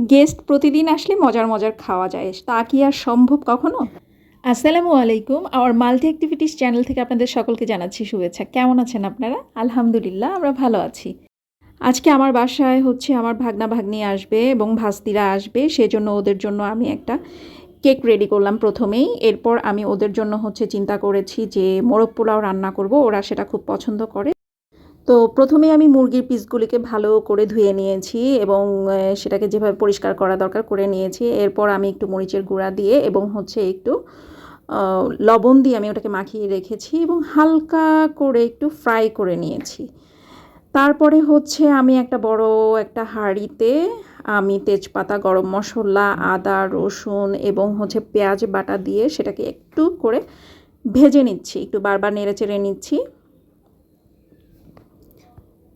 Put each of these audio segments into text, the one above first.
Guest প্রতিদিন আসলে মজার মজার খাওয়া যায়। তা কি আর সম্ভব কখনো? আসসালামু আলাইকুম। আমার মাল্টি অ্যাক্টিভিটিস চ্যানেল থেকে আপনাদের সকলকে জানাচ্ছি শুভেচ্ছা। কেমন আছেন আপনারা? আলহামদুলিল্লাহ, আমরা ভালো আছি। আজকে আমার বাসায় হচ্ছে আমার ভাগনা ভাগ্নি আসবে এবং ভাস্তিরা আসবে। সেজন্য ওদের জন্য আমি একটা কেক রেডি করলাম প্রথমেই। এরপর আমি ওদের জন্য হচ্ছে চিন্তা করেছি যে মোরগ পোলাও রান্না করব। ওরা সেটা খুব পছন্দ করে। তো প্রথমে আমি মুরগির পিসগুলিকে ভালো করে ধুয়ে নিয়েছি এবং সেটাকে যেভাবে পরিষ্কার করা দরকার করে নিয়েছি। এরপর আমি একটু মরিচের গুঁড়া দিয়ে এবং হচ্ছে একটু লবণ দিয়ে আমি ওটাকে মাখিয়ে রেখেছি এবং হালকা করে একটু ফ্রাই করে নিয়েছি। তারপরে হচ্ছে আমি একটা বড় একটা হাঁড়িতে আমি তেজপাতা, গরম মশলা, আদা, রসুন এবং হচ্ছে পেঁয়াজ বাটা দিয়ে সেটাকে একটু করে ভেজে নিচ্ছি, একটু বারবার নেড়ে চেড়ে নিচ্ছি।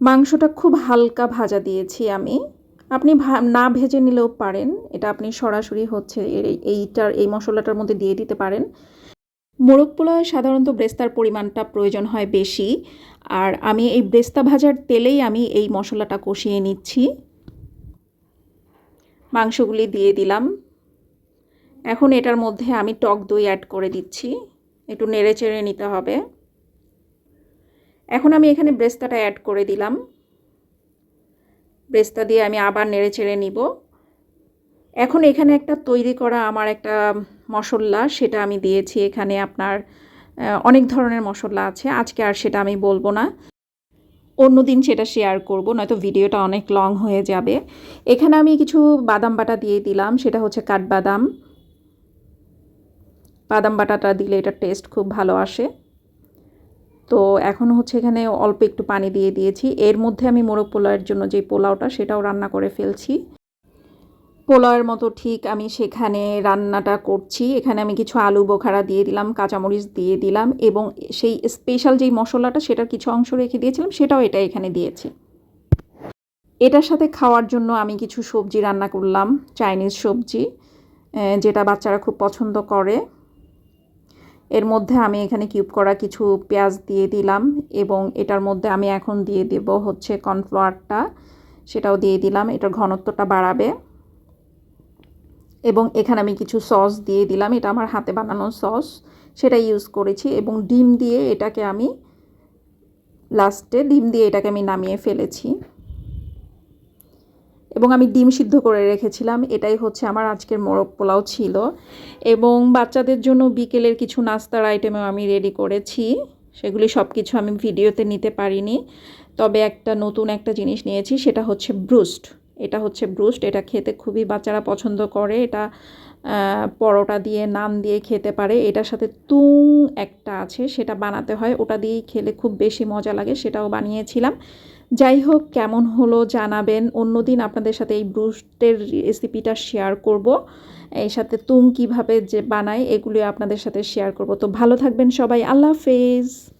মাংসটা খুব হালকা ভাজা দিয়েছি আমি। আপনি না ভেজে নিলেও পারেন। এটা আপনি সরাসরি হচ্ছে এই- এইটার, এই মশলাটার মধ্যে দিয়ে দিতে পারেন। মোরগ পোলাওয়ে সাধারণত ব্রেস্তার পরিমাণটা প্রয়োজন হয় বেশি। আর আমি এই ব্রেস্তা ভাজার তেলেই আমি এই মশলাটা কষিয়ে নিচ্ছি। মাংসগুলি দিয়ে দিলাম। এখন এটার মধ্যে আমি টক দই অ্যাড করে দিচ্ছি। একটু নেড়ে চেড়ে নিতে হবে। এখন আমি এখানে ব্রেস্তাটা অ্যাড করে দিলাম। ব্রেস্তা দিয়ে আমি আবার নেড়ে চেড়ে নিব। এখন এখানে একটা তৈরি করা আমার একটা মশলা, সেটা আমি দিয়েছি এখানে আপনার অনেক ধরনের মশলা আছে। আজকে আর সেটা আমি বলব না। অন্য দিন সেটা শেয়ার করব, নয়তো ভিডিওটা অনেক লং হয়ে যাবে। এখানে আমি কিছু বাদাম বাটা দিয়ে দিলাম, সেটা হচ্ছে কাঠবাদাম। বাদাম বাটাটা দিলে এটা টেস্ট খুব ভালো আসে। তো এখন হচ্ছে এখানে অল্প একটু পানি দিয়ে দিয়েছি। এর মধ্যে আমি মোরগ পোলাওয়ের জন্য যে পোলাওটা, সেটাও রান্না করে ফেলছি। পোলাওয়ের মতো ঠিক আমি সেখানে রান্নাটা করছি। এখানে আমি কিছু আলু বোখারা দিয়ে দিলাম, কাঁচামরিচ দিয়ে দিলাম এবং সেই স্পেশাল যেই মশলাটা, সেটার কিছু অংশ রেখে দিয়েছিলাম, সেটাও এটা এখানে দিয়েছি। এটার সাথে খাওয়ার জন্য আমি কিছু সবজি রান্না করলাম, চাইনিজ সবজি যেটা বাচ্চারা খুব পছন্দ করে। এর মধ্যে আমি এখানে কিউব করা কিছু পেঁয়াজ দিয়ে দিলাম এবং এটার মধ্যে আমি এখন দিয়ে দেব হচ্ছে কর্নফ্লাওয়ারটা, সেটাও দিয়ে দিলাম, এটার ঘনত্বটা বাড়াবে। এবং এখানে আমি কিছু সস দিয়ে দিলাম, এটা আমার হাতে বানানো সস, সেটা ইউজ করেছি এবং ডিম দিয়ে এটাকে আমি লাস্টে ডিম দিয়ে এটাকে আমি নামিয়ে ফেলেছি। এবং আমি ডিম সিদ্ধ করে রেখেছিলাম। এটাই হচ্ছে আমার আজকের মোরগ পোলাও ছিল। এবং বাচ্চাদের জন্য বিকেলের কিছু নাস্তার আইটেমও আমি রেডি করেছি। সেগুলি সব কিছু আমি ভিডিওতে নিতে পারিনি। তবে একটা নতুন একটা জিনিস নিয়েছি, সেটা হচ্ছে ব্রুস্ট। এটা হচ্ছে ব্রুস্ট। এটা খেতে খুবই বাচ্চারা পছন্দ করে। এটা পরোটা দিয়ে, নান দিয়ে খেতে পারে। এটার সাথে তুং একটা আছে, সেটা বানাতে হয়। ওটা দিয়েই খেলে খুব বেশি মজা লাগে। সেটাও বানিয়েছিলাম। যাই হোক, কেমন হলো জানাবেন। অন্যদিন আপনাদের সাথে এই ব্রুস্টের রেসিপিটা শেয়ার করব। এর সাথে তুং কীভাবে যে বানায়, এগুলি আপনাদের সাথে শেয়ার করব। তো ভালো থাকবেন সবাই। আল্লাহ হাফেজ।